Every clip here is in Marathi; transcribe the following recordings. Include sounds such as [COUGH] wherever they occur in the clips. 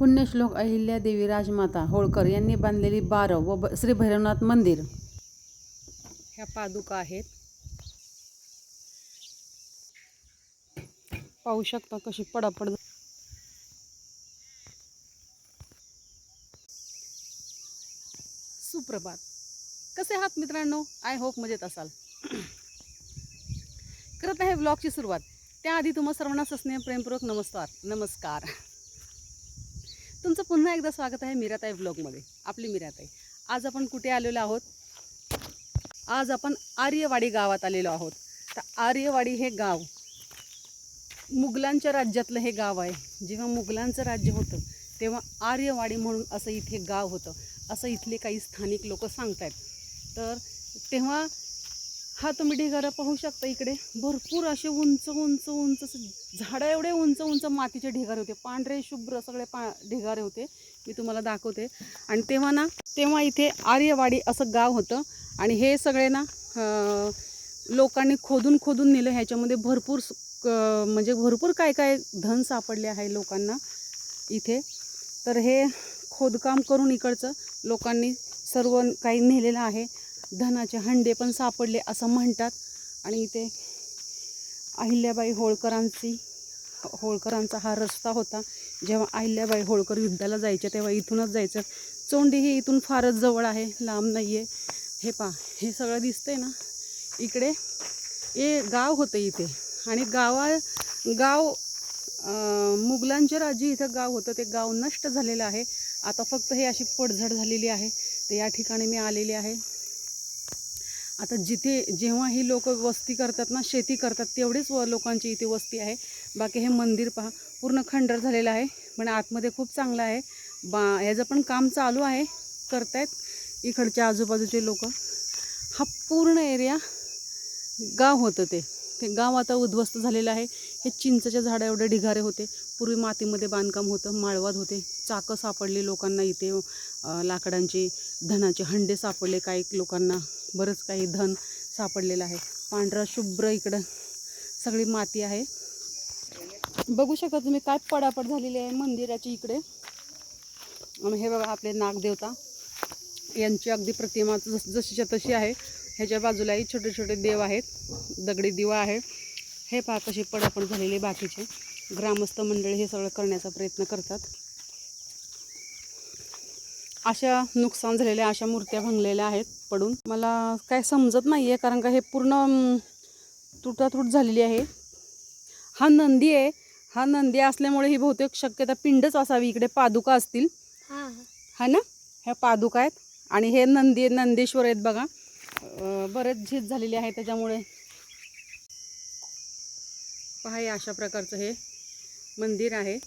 पुण्यश्लोक अहिल्यादेवी राजमाता होळकर यांनी बांधलेली बारव व ब- श्री भैरवनाथ मंदिर. ह्या पादुका आहेत. पाहू शकता कशी पडापड सुप्रभात. कसे आहात मित्रांनो? आय होप मजेत असाल. करत आहे ब्लॉगची सुरुवात. त्याआधी तुम्हा सर्वांना सस्ने प्रेमपूर्वक नमस्कार. नमस्कार. तुमचं पुन्हा एकदा स्वागत आहे मीराताई ब्लॉगमध्ये आपली मीराताई. आज आपण कुठे आलेलो आहोत? आज आपण आर्यवाडी गावात आलेलो आहोत. तर आर्यवाडी हे गाव मुघलांच्या राज्यातलं हे गाव आहे. जेव्हा मुघलांचं राज्य होतं तेव्हा आर्यवाडी म्हणून असं इथे गाव होतं. असं इथले काही स्थानिक लोक सांगत आहेत तर तेव्हा हा तुम्ही ढिगारा पाहू शकता इकडे. भरपूर असे उंच उंच उंच असं झाडं एवढे उंच उंच मातीचे ढिगारे होते. पांढरे शुभ्र सगळे पा ढिगारे होते. मी तुम्हाला दाखवते. आणि तेव्हा ना तेव्हा इथे आर्यवाडी असं गाव होतं. आणि हे सगळे ना लोकांनी खोदून खोदून नेलं. ह्याच्यामध्ये भरपूर स- क- म्हणजे भरपूर काय काय धन सापडले आहे लोकांना इथे. तर हे खोदकाम करून इकडचं लोकांनी सर्व काही नेलेलं आहे. धनाचे हंडे पण सापडले असं म्हणतात. आणि इथे अहिल्याबाई होळकरांची होळकरांचा हा रस्ता होता. जेव्हा अहिल्याबाई होळकर युद्धाला जायच्या तेव्हा इथूनच जायचं. चोंडी ही इथून फारच जवळ आहे लांब नाही आहे हे पा हे सगळं दिसतंय ना? इकडे हे गाव होतं इथे. आणि गावा गाव मुघलांचे राज्य इथं गाव होतं. ते गाव नष्ट झालेलं आहे. आता फक्त हे अशी पडझड झालेली आहे. तर या ठिकाणी मी आलेली आहे. आता जिथे जेव्हा ही लोक वस्ती करतात ना शेती करतात तेवढीच व लोकांची इथे वस्ती आहे. बाकी हे मंदिर पहा पूर्ण खंडर झालेलं आहे पण आतमध्ये खूप चांगलं आहे. बा ह्याचं पण काम चालू आहे करतायत इकडच्या आजूबाजूचे लोक. हा पूर्ण एरिया गाव होतं ते. ते गाव आता उद्ध्वस्त झालेलं आहे. हे चिंचच्या झाडं एवढे ढिगारे होते. पूर्वी मातीमध्ये बांधकाम होतं माळवाद होते. चाकं सापडले लोकांना इथे लाकडांची लाकडांचे धनाचे हंडे सापडले काही लोकांना बरंच काही धन सापडलेलं आहे. पांढरा शुभ्र इकडं सगळी माती आहे. बघू शकता तुम्ही काय पडापड झालेली आहे मंदिराची इकडे. हे बघा आपले नागदेवता. यांची अगदी प्रतिमा जस जशीच्या तशी आहे. ह्याच्या बाजूलाही छोटे छोटे देव आहेत. दगडी दिवा आहे. हे पहा कशी पडापड झालेली बाकीचे. ग्रामस्थ मंडळी हे सगळं करण्याचा प्रयत्न करतात. अशा नुकसान झालेल्या अशा मूर्त्या भंगलेल्या आहेत पडून. मला काय समजत नाही आहे कारण का हे पूर्ण तुटातूट झालेली आहे. हा नंदी आहे. हा नंदी असल्यामुळे ही बहुतेक शक्यता पिंडच असावी. इकडे पादुका असतील. हा ना? ह्या पादुका आहेत. आणि हे नंदी नंदेश्वर आहेत बघा. बरेच झीज झालेली आहे त्याच्यामुळे. पहा अशा प्रकारचं हे. मंदिर आहे.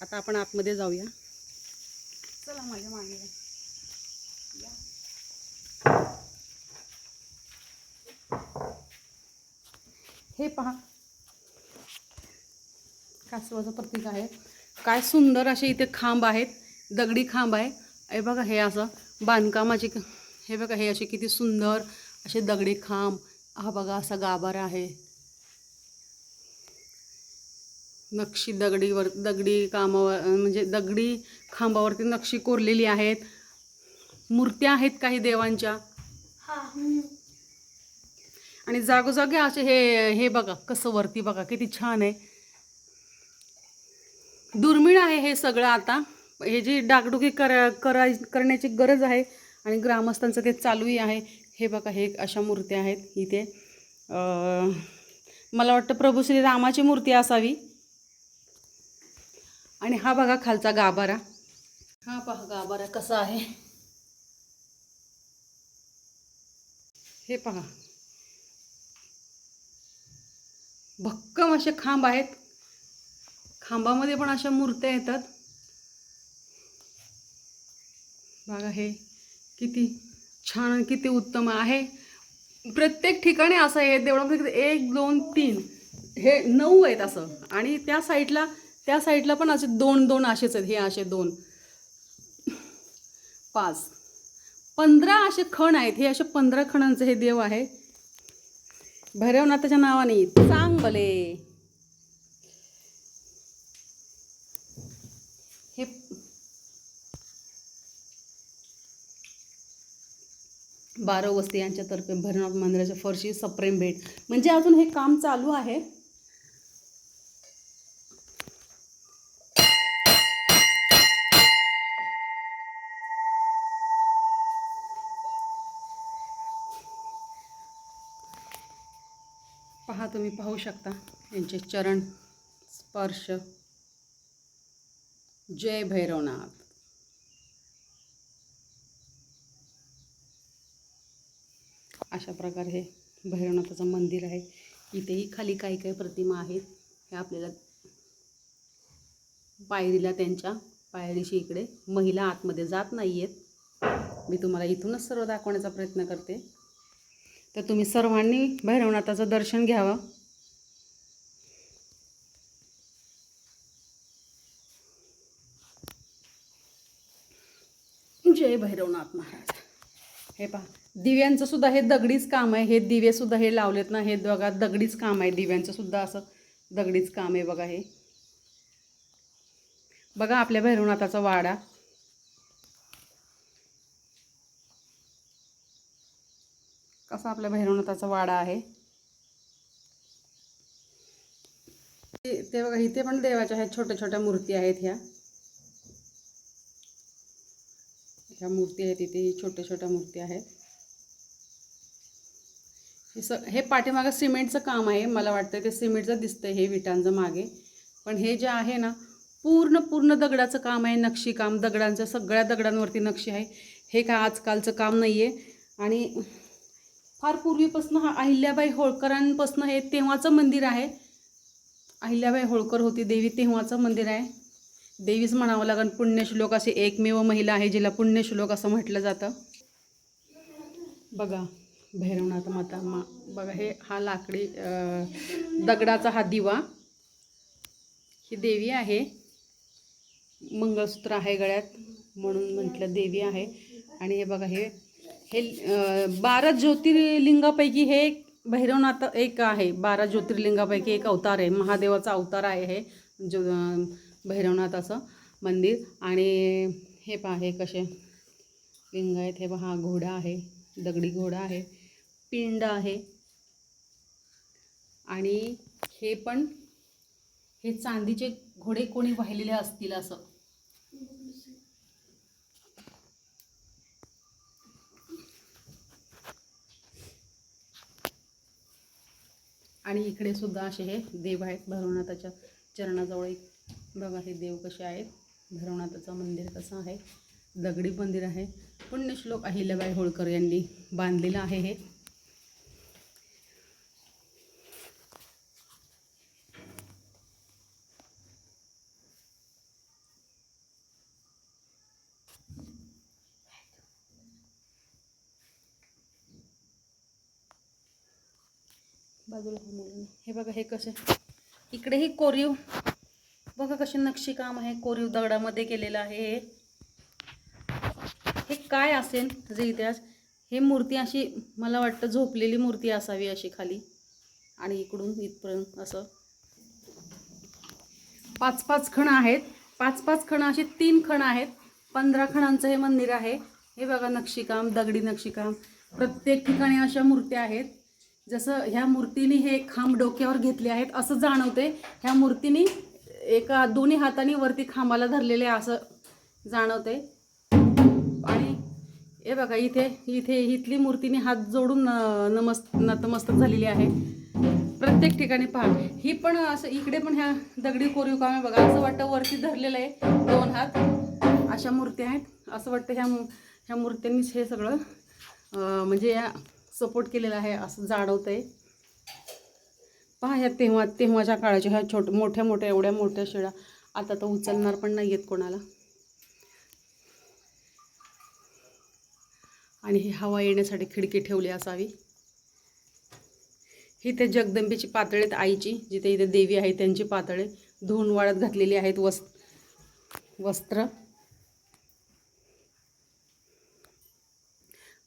आता आपण आतमध्ये जाऊया. चला माझ्या मागे. हे पहा. कासवाचं प्रतीक आहे. काय सुंदर असे इथे खांब आहेत. दगडी खांब आहे. हे बघा हे असं बांधकामाचे हे बघा हे असे किती सुंदर असे दगडी खांब. हा बघा असा गाभारा आहे. नक्षी दगडीवर दगडी कामावर म्हणजे दगडी खांबावरती नक्षी कोरलेली आहेत. मूर्त्या आहेत काही देवांच्या. आणि जागोजागी असे हे हे बघा कसं वरती बघा किती छान आहे. दुर्मिळ आहे हे सगळं आता. हे जी डागडुगी करा कराय करण्याची गरज आहे आणि ग्रामस्थांचं ते चालूही आहे. हे बघा हे अशा मूर्त्या आहेत इथे. मला वाटतं प्रभू श्री रामाची मूर्ती असावी. आणि हा बघा खालचा गाभारा. हा पहा गाभारा कसा आहे. हे पहा. भक्कम असे खांब आहेत. खांबामध्ये पण अशा मूर्त्या येतात. बघा हे किती छान आणि किती उत्तम आहे. प्रत्येक ठिकाणी असं आहे देवळामध्ये एक दोन तीन. हे नऊ आहेत असं. आणि त्या साईडला त्या साईडला पण असे दोन दोन असेच आहेत. हे असे दोन. पाच. पंधरा असे खण आहेत. हे असे पंधरा खणांचे हे देव आहे. भैरवनाथाच्या नावाने चांगले. हे बारा वस्ती यांच्यातर्फे भैरवनाथ मंदिराच्या फरशी सप्रेम भेट. म्हणजे अजून हे काम चालू आहे. पहा तुम्ही पाहू शकता. यांचे चरण स्पर्श. जय भैरवनाथ. अशा प्रकारे हे भैरवनाथाचं मंदिर आहे. इथेही खाली काही काही प्रतिमा आहेत. हे आपल्याला पायरीला त्यांच्या पायरीशी इकडे महिला आतमध्ये जात नाही आहेत मी तुम्हाला इथूनच सर्व दाखवण्याचा प्रयत्न करते. तर तुम्ही सर्वांनी भैरवनाथाचं दर्शन घ्यावं. जय भैरवनाथ महाराज. हे पहा दिव्यांचं सुद्धा हे दगडीच काम आहे. हे दिवे सुद्धा हे लावलेत ना हे बघा दगडीच काम आहे. दिव्यांचं सुद्धा असं दगडीच काम आहे बघा हे. बघा आपल्या भैरवनाथाचा वाडा. कसा आपल्या भैरवनाथाचा वाडा आहे. ते बघा इथे पण देवाच्या आहेत छोट्या छोट्या मूर्ती आहेत ह्या. ह्या मूर्ती आहेत इथे छोट्या छोट्या मूर्ती आहेत. हे स हे पाठीमागं सिमेंटचं काम आहे मला वाटतं ते सिमेंटचं दिसतंय हे विटांचं मागे. पण हे जे आहे ना पूर्ण पूर्ण दगडाचं काम आहे नक्षीकाम दगडांचं सगळ्या दगडांवरती नक्षी आहे. हे काय आजकालचं काम नाही आहे आणि फार पूर्वीपासून हा अहिल्याबाई होळकरांपासून हे तेव्हाचं मंदिर आहे. अहिल्याबाई होळकर होती देवी तेव्हाचं मंदिर आहे. देवीच म्हणावं लागेल पुण्यश्लोक असे एकमेव महिला आहे जिला पुण्यश्लोक असं म्हटलं जातं. बघा भैरवनाथ माता मा बघा हे हा लाकडी दगडाचा हा दिवा. ही देवी आहे. मंगळसूत्र आहे गळ्यात म्हणून म्हटलं देवी आहे. आणि हे बघा हे हे बारा ज्योतिर्लिंगापैकी हे एक भैरवनाथ एक आहे. बारा ज्योतिर्लिंगापैकी एक अवतार आहे. महादेवाचा अवतार आहे हे जो भैरवनाथाचं मंदिर. आणि हे पहा हे कसे लिंग आहेत. हे पहा घोडा आहे. दगडी घोडा आहे. पिंड आहे. आणि हे पण हे चांदीचे घोडे कोणी वाहिलेले असतील असं. आणि इकडे सुद्धा असे हे देव आहेत. भैरवनाथाच्या चरणाजवळ एक बघा हे देव कसे आहेत. भैरवनाथाचं मंदिर कसं आहे. दगडी मंदिर आहे. पुण्यश्लोक अहिल्याबाई होळकर यांनी बांधलेलं आहे हे. बाजूला हे बघा हे कसे? इकडे ही कोरीव. बघा कसे नक्षीकाम आहे. कोरीव दगडामध्ये केलेलं आहे हे. हे काय असेल जे इतिहास? हे मूर्ती अशी मला वाटतं झोपलेली मूर्ती असावी अशी खाली. आणि इकडून इथपर्यंत असं. पाच पाच खण आहेत. पाच पाच खण अशी तीन खण आहेत. पंधरा खणांचं हे मंदिर आहे. हे बघा नक्षीकाम दगडी नक्षीकाम. प्रत्येक ठिकाणी अशा मूर्त्या आहेत. जसं ह्या मूर्तीने हे खांब डोक्यावर घेतले आहेत असं जाणवते. ह्या मूर्तीने एका दोन्ही हाताने वरती खांबाला धरलेले आहे असं जाणवते. आणि हे बघा इथे इथे इथली मूर्तीने हात जोडून नमस् नतमस्तक झालेली आहे. प्रत्येक ठिकाणी पहा. ही पण असं इकडे पण ह्या दगडी कोरीव काम आहे बघा. असं वाटतं वरती धरलेलं आहे दोन हात. अशा मूर्त्या आहेत. असं वाटतं ह्या ह्या मूर्त्यांनीच हे सगळं म्हणजे या सपोर्ट केलेला आहे असं जाणवतं आहे पहा ह्या तेव्हा तेव्हाच्या काळाच्या ह्या छोट मोठ्या मोठ्या एवढ्या मोठ्या शिळा आता तर उचलणार पण नाही आहेत कोणाला. आणि ही हवा येण्यासाठी खिडकी ठेवली असावी. ही ते जगदंबेची पातळी आहेत आईची जिथे इथे देवी आहे त्यांची पातळे. धुवून वाळत घातलेली आहेत वस् वस्त्र.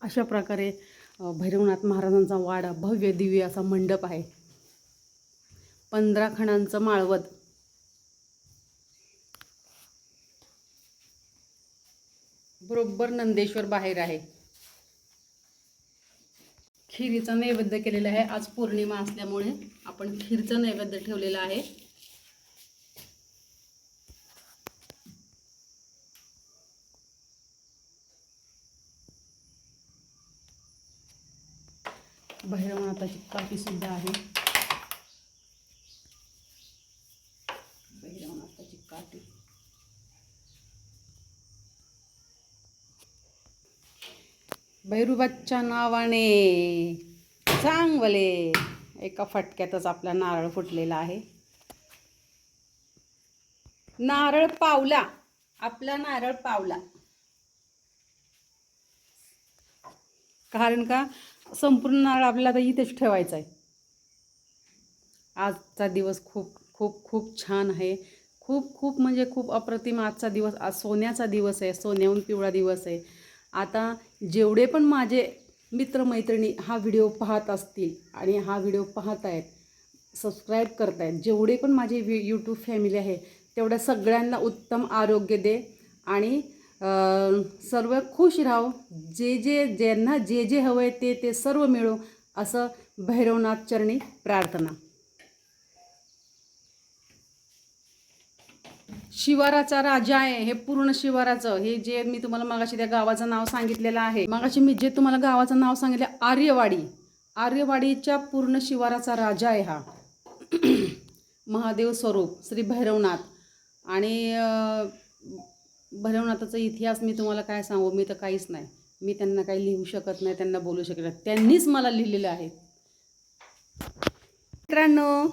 अशा प्रकारे भैरवनाथ महाराजांचा वाडा भव्य दिव्य असा मंडप आहे. पंधरा खणांचं माळवत बरोबर नंदेश्वर बाहेर आहे. खिरीचा नैवेद्य केलेला आहे. आज पौर्णिमा असल्यामुळे आपण खीरचं नैवेद्य ठेवलेला आहे. भैरवनाथाची काठी सुद्धा आहे. भैरवनाथाची काठी. भैरूबाच्या नावाने चांगले एका फटक्यातच आपला नारळ फुटलेला आहे. नारळ पावला आपला नारळ पावला. कारण का संपूर्ण नारळ आपल्याला आता इथेच ठेवायचा आहे. आजचा दिवस खूप खूप खूप छान आहे. खूप खूप म्हणजे खूप अप्रतिम आजचा दिवस आज सोन्याचा दिवस आहे सोन्याहून पिवळा दिवस आहे. आता जेवढे पण माझे मित्रमैत्रिणी हा व्हिडिओ पाहत असतील आणि हा व्हिडिओ पाहत आहेत सबस्क्राईब करत आहेत जेवढे पण माझे व्ही यूट्यूब फॅमिली आहे तेवढ्या सगळ्यांना उत्तम आरोग्य दे आणि सर्व खुश राहो जे जे ज्यांना जे जे हवं आहे ते ते सर्व मिळो असं भैरवनाथ चरणी प्रार्थना. शिवाराचा राजा आहे हे पूर्ण शिवाराचं. हे जे मी तुम्हाला मागाशी त्या गावाचं नाव सांगितलेलं आहे. मागाशी मी जे तुम्हाला गावाचं नाव सांगितलं आर्यवाडी. आर्यवाडीच्या पूर्ण शिवाराचा राजा आहे हा. [CLEARS THROAT] महादेव स्वरूप श्री भैरवनाथ. आणि भैरवनाथाचा इतिहास मी तुम्हाला काय सांगू? मी तर काहीच नाही. मी त्यांना काही लिहू शकत नाही त्यांना बोलू शकत नाही. त्यांनीच मला लिहिलेलं आहे. मित्रांनो.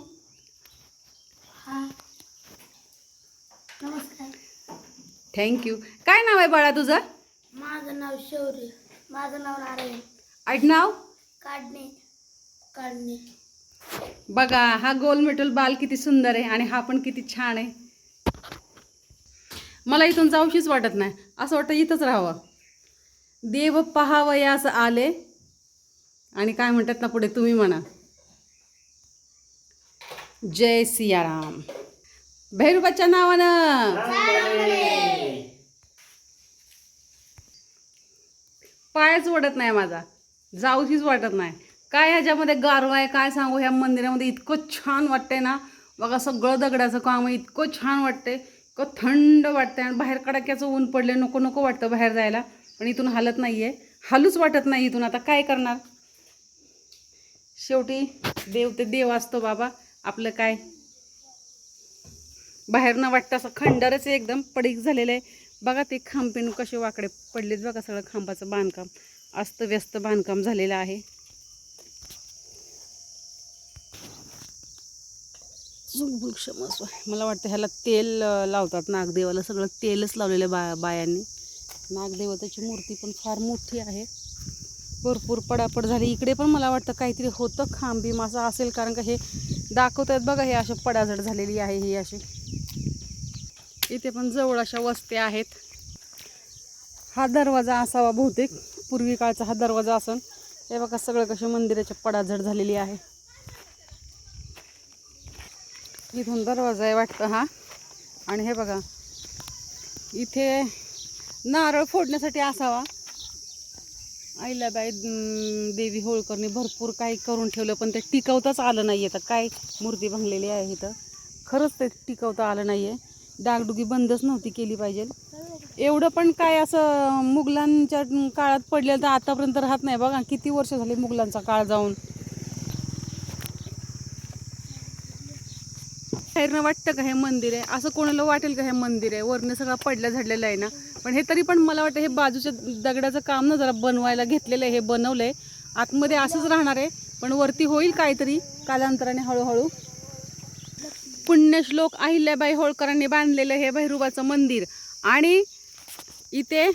हा. नमस्कार. थँक्यू काय नाव आहे बाळा तुझं? माझं नाव शौर्य. माझं नाव नारायण. आडनाव काढणे. काढणे. बघा हा गोलमेटल बाल किती सुंदर आहे आणि हा पण किती छान आहे. मला इथून जाऊशीच वाटत नाही. असं वाटतं इथंच राहावं. देव पहावयास आले. आणि काय म्हणतात ना पुढे तुम्ही म्हणा. जय सियाराम. भैरूबाच्या नावानं. पायच ओढत नाही माझा. जाऊशीच वाटत नाही. काय ह्याच्यामध्ये गारवा आहे काय सांगू? ह्या मंदिरामध्ये इतकं छान वाटतंय ना. बघा सगळं दगडाचं काम इतकं छान वाटतंय. इतकं थंड वाटतं आणि बाहेर कडाक्याचं ऊन पडले नको नको वाटतं बाहेर जायला. पण इथून हालत नाही आहे हालूच वाटत नाही इथून. आता काय करणार? शेवटी देव ते देव असतो बाबा. आपलं काय? बाहेर न वाटतं असं खंडरच आहे एकदम. पडीक झालेलं आहे. बघा ते खांब पिणू कसे वाकडे पडलेत बघा सगळं खांबाचं बांधकाम. अस्तव्यस्त बांधकाम झालेलं आहे. क्षमस्व मला वाटतं ह्याला तेल लावतात नागदेवाला. सगळं तेलच लावलेलं आहे बा बायांनी. नागदेवताची मूर्ती पण फार मोठी आहे. भरपूर पडापड झाली. इकडे पण मला वाटतं काहीतरी होतं खांबी मासा असेल कारण का हे दाखवत आहेत बघा हे अशा पडाझड झालेली आहे ही अशी. इथे पण जवळ अशा वस्त्या आहेत. हा दरवाजा असावा बहुतेक. पूर्वी काळचा हा दरवाजा असन. हे बघा सगळं कशी मंदिराच्या पडाझड झालेली आहे. इथून दरवाजा आहे वाटतं हा. आणि हे बघा इथे नारळ फोडण्यासाठी असावा. आईलाबाई देवी होळकरने भरपूर काही करून ठेवलं पण ते टिकवताच आलं नाही आहे तर काय मूर्ती बांधलेली आहे इथं? खरंच ते टिकवता आलं नाही आहे डागडुगी बंदच नव्हती केली पाहिजे. एवढं पण काय असं मुघलांच्या काळात पडलेलं तर आतापर्यंत राहत नाही बघा. किती वर्ष झाले मुघलांचा काळ जाऊन? बाहेरनं वाटतं का हे मंदिर आहे? असं कोणाला वाटेल का हे मंदिर आहे? वरनं सगळं पडलं झडलेला आहे ना? पण हे तरी पण मला वाटतं हे बाजूच्या दगडाचं काम ना जरा बनवायला घेतलेलं आहे हे बनवलं आहे आतमध्ये असंच राहणार आहे पण वरती होईल काहीतरी कालांतराने हळूहळू. पुण्यश्लोक अहिल्याबाई होळकरांनी बांधलेलं हे भैरुबाचं मंदिर. आणि इथे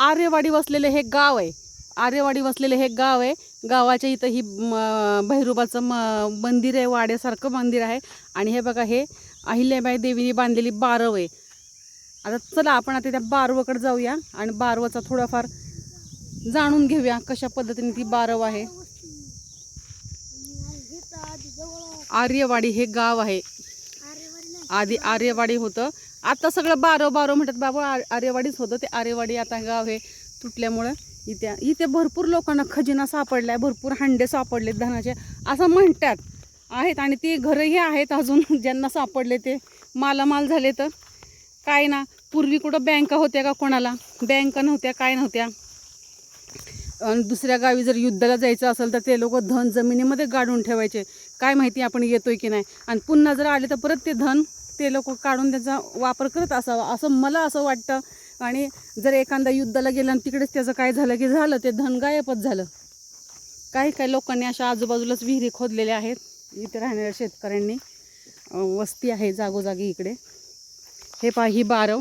आर्यवाडी वसलेलं हे गाव आहे. आर्यवाडी वसलेले हे गाव आहे. गावाच्या इथं ही म- भैरोबाचं म मंदिर आहे वाड्यासारखं मंदिर आहे. आणि हे बघा हे अहिल्याबाई देवीने बांधलेली बारव आहे. आता चला आपण आता त्या बारवकडे जाऊया आणि बारवाचा थोडाफार जाणून घेऊया कशा पद्धतीने ती बारव आहे. आर्यवाडी हे गाव आहे. आधी आर्यवाडी होतं. आता सगळं बारव बारव म्हणतात बाबा आर्यवाडीच होतं. ते आर्यवाडी आता गाव हे तुटल्यामुळं. इथे इथे भरपूर लोकांना खजिना सापडलाय भरपूर हांडे सापडलेत धनाचे असं म्हणतात. आहेत आणि ती घरही आहेत अजून ज्यांना सापडले ते. मालामाल झाले तर. काय ना पूर्वी कुठं बँका होत्या का कोणाला? बँका नव्हत्या काय नव्हत्या? आणि दुसऱ्या गावी जर युद्धाला जायचं असेल तर ते लोक धन जमिनीमध्ये गाडून ठेवायचे. काय माहिती आपण येतोय की नाही. आणि पुन्हा जर आले तर परत ते धन ते लोक काढून त्याचा वापर करत असावा. असं मला असं वाटतं. आणि जर एखादा युद्धाला गेलं आणि तिकडेच त्याचं काय झालं की झालं ते धन गायबच झालं. काही काही लोकांनी अशा आजूबाजूलाच विहिरी खोदलेल्या आहेत. इथे राहणाऱ्या शेतकऱ्यांनी वस्ती आहे जागोजागी इकडे. हे पहा ही बारव.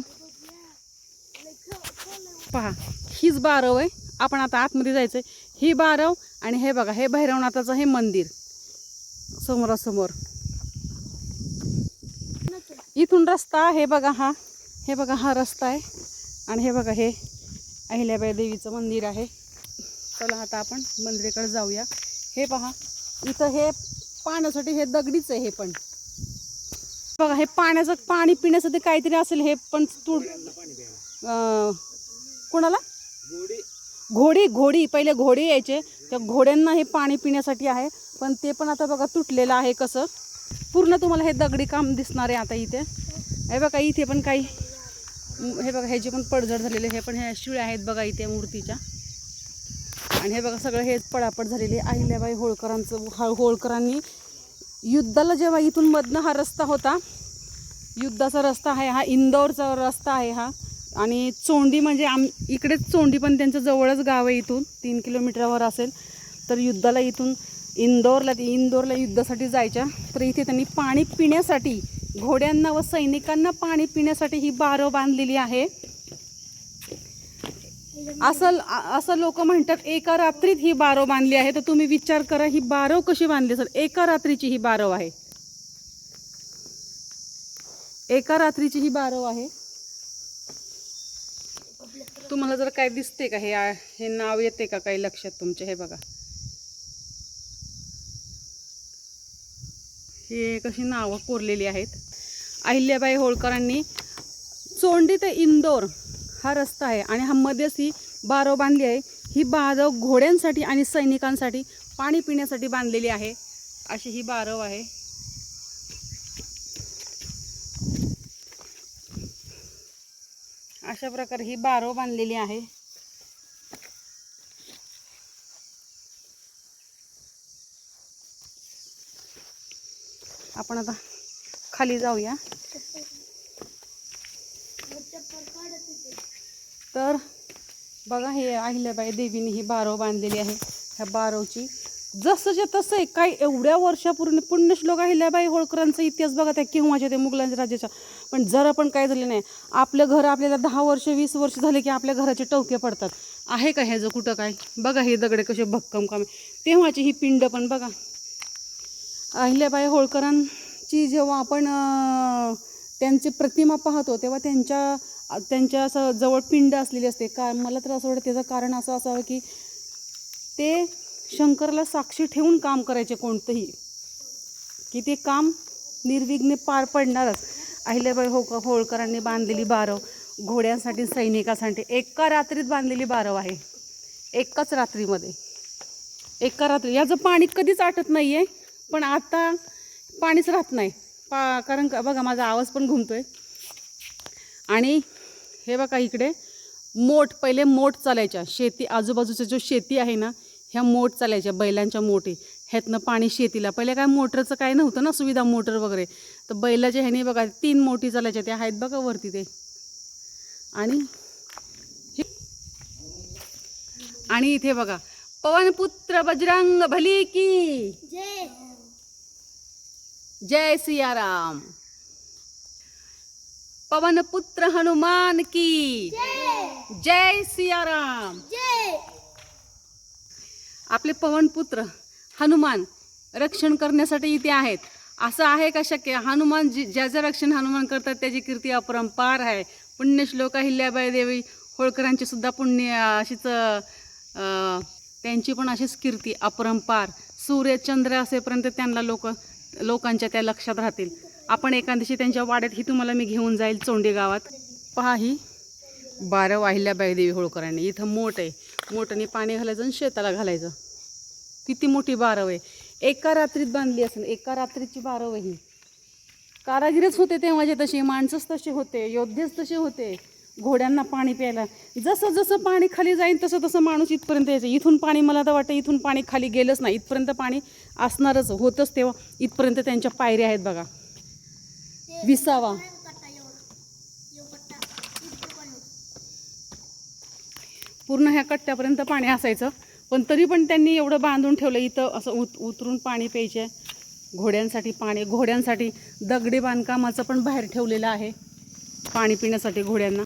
पहा हीच बारव आहे. आपण आता आतमध्ये जायचं आहे ही बारव आणि हे बघा हे भैरवनाथाचं हे मंदिर. समोरासमोर. इथून रस्ता हे बघा हा. हे बघा हा रस्ता आहे. आणि हे बघा हे अहिल्याबाई देवीचं मंदिर आहे. चला आता आपण मंदिराकडे जाऊया. हे पहा इथं हे पाण्यासाठी हे दगडीच आहे हे पण. बघा हे पाण्याचं पाणी पिण्यासाठी काहीतरी असेल हे पण तू कोणाला? घोडी. घोडी पहिले घोडे यायचे. त्या घोड्यांना हे पाणी पिण्यासाठी आहे. पण ते पण आता बघा तुटलेलं आहे कसं. पूर्ण तुम्हाला हे दगडी काम दिसणार आहे आता इथे. हे बघा इथे पण काही हे बघा ह्याचे पण पडझड झालेले हे पण ह्या शिळ्या आहेत बघा इथे मूर्तीच्या. आणि हे बघा सगळं हेच पडापड झालेले अहिल्याबाई होळकरांचं हा होळकरांनी युद्धाला जेव्हा इथून मधनं हा रस्ता होता युद्धाचा रस्ता आहे हा इंदौरचा रस्ता आहे हा. आणि चोंडी म्हणजे आम इकडेच चोंडी पण त्यांच्या जवळच गाव आहे इथून तीन किलोमीटरवर असेल. तर युद्धाला इथून इंदोरला इंदोरला युद्धासाठी जायच्या. तर इथे त्यांनी पाणी पिण्यासाठी घोड्यांना व सैनिकांना पाणी पिण्यासाठी ही बारव बांधलेली आहे. असं असं लोक म्हणतात एका रात्रीत ही बारव बांधली आहे. तर तुम्ही विचार करा ही बारव कशी बांधली सर एका रात्रीची ही बारव आहे. एका रात्रीची ही बारव आहे. तुम्हाला जर काय दिसते का? हे हे नाव येते का काही लक्षात तुमचे? हे बघा. हे कशी नावं कोरलेली आहेत. अहिल्याबाई होळकरांनी चोंडी ते इंदोर हा रस्ता आहे आणि हा मध्येच ही बारव बांधली आहे. ही बारव घोड्यांसाठी आणि सैनिकांसाठी पाणी पिण्यासाठी बांधलेली आहे. अशी ही बारव आहे. अशा प्रकारे ही बारव बांधलेली आहे. आपण आता खाली जाऊया. तर बघा हे अहिल्याबाई देवीने ही बारव बांधलेली आहे. ह्या बारवची जसंच्या तसं आहे काही एवढ्या वर्षापूर्वी पुण्यश्लोक अहिल्याबाई होळकरांचा इतिहास बघा त्या किंवाच्या ते मुघलांच्या राज्याच्या पण जरा पण काय झालं नाही. आपलं घर आपल्याला दहा वर्ष वीस वर्ष झाले की आपल्या घराचे टवके पडतात. आहे का ह्याचं कुठं काय? बघा हे दगडे कसे भक्कम काम तेव्हाची ही पिंड पण बघा. अहिल्याबाई होळकरांची जेव्हा आपण त्यांची प्रतिमा पाहतो तेव्हा त्यांच्या त्यांच्या असं जवळ पिंड असलेली असते. का मला तर असं वाटतं त्याचं कारण असं असावं की ते शंकरला साक्षी ठेवून काम करायचे कोणतंही. की ते काम निर्विघ्ने पार पडणारच. अहिल्याबाई हो होळकरांनी बांधलेली बारव घोड्यांसाठी सैनिकासाठी एका रात्रीत बांधलेली बारव आहे. एकाच रात्रीमध्ये. एका रात्री. याचं पाणी कधीच आटत नाही आहे पण आता पाणीच राहत नाही. पा कारण का बघा माझा आवाज पण घुमतोय. आणि हे बघा इकडे मोठ पहिले मोठ चालायच्या. शेती आजूबाजूचं जो शेती आहे ना ह्या मोठ चालायच्या बैलांच्या मोठी. ह्यातनं पाणी शेतीला. पहिले काय मोटरचं काय नव्हतं ना सुविधा मोटर वगैरे. तर बैलाच्या ह्याने बघा तीन मोठी चालायच्या. त्या आहेत बघा वरती ते. आणि हे- आणि इथे बघा पवनपुत्र बजरंग भली की जय सियाराम। पवन पुत्र हनुमान की। जय सियाराम। आपले पवन पुत्र हनुमान रक्षण करण्यासाठी इथे आहेत. असं आहे का शक्य? हनुमान जी ज्याचं रक्षण हनुमान करतात त्याची कीर्ती अपरंपार आहे. पुण्यश्लोक अहिल्याबाई देवी होळकरांची सुद्धा पुण्य अशीच अं, त्यांची पण अशीच कीर्ती अपरंपार. सूर्य चंद्र असेपर्यंत त्यांना लोक लोकांच्या त्या लक्षात राहतील. आपण एका दिवशी त्यांच्या वाड्यात ही तुम्हाला मी घेऊन जाईल चोंडी गावात. पहा ही बारं वाहिल्या देवी होळकरांनी. इथं मोठ आहे. मोठ्याने पाणी घालायचं आणि शेताला घालायचं. किती मोठी बारव आहे एका रात्रीत बांधली असेल. एका रात्रीची बारव ही. कारागिरच होते तेव्हाचे तसे. माणसंच तसे होते. योद्धेच तसे होते. घोड्यांना पाणी प्यायला. जसं जसं पाणी खाली जाईल तसं तसं माणूस इथपर्यंत यायचं. इथून पाणी मला तर वाटतं इथून पाणी खाली गेलंच नाही. इथपर्यंत पाणी असणारच होतंच तेव्हा इथपर्यंत त्यांच्या पायऱ्या आहेत बघा. विसावा. पूर्ण ह्या कट्ट्यापर्यंत पाणी असायचं. पण तरी पण त्यांनी एवढं बांधून ठेवलं. इथं असं उत उतरून पाणी प्यायचे. घोड्यांसाठी पाणी घोड्यांसाठी दगडी बांधकामाचं पण बाहेर ठेवलेलं आहे. पाणी पिण्यासाठी घोड्यांना.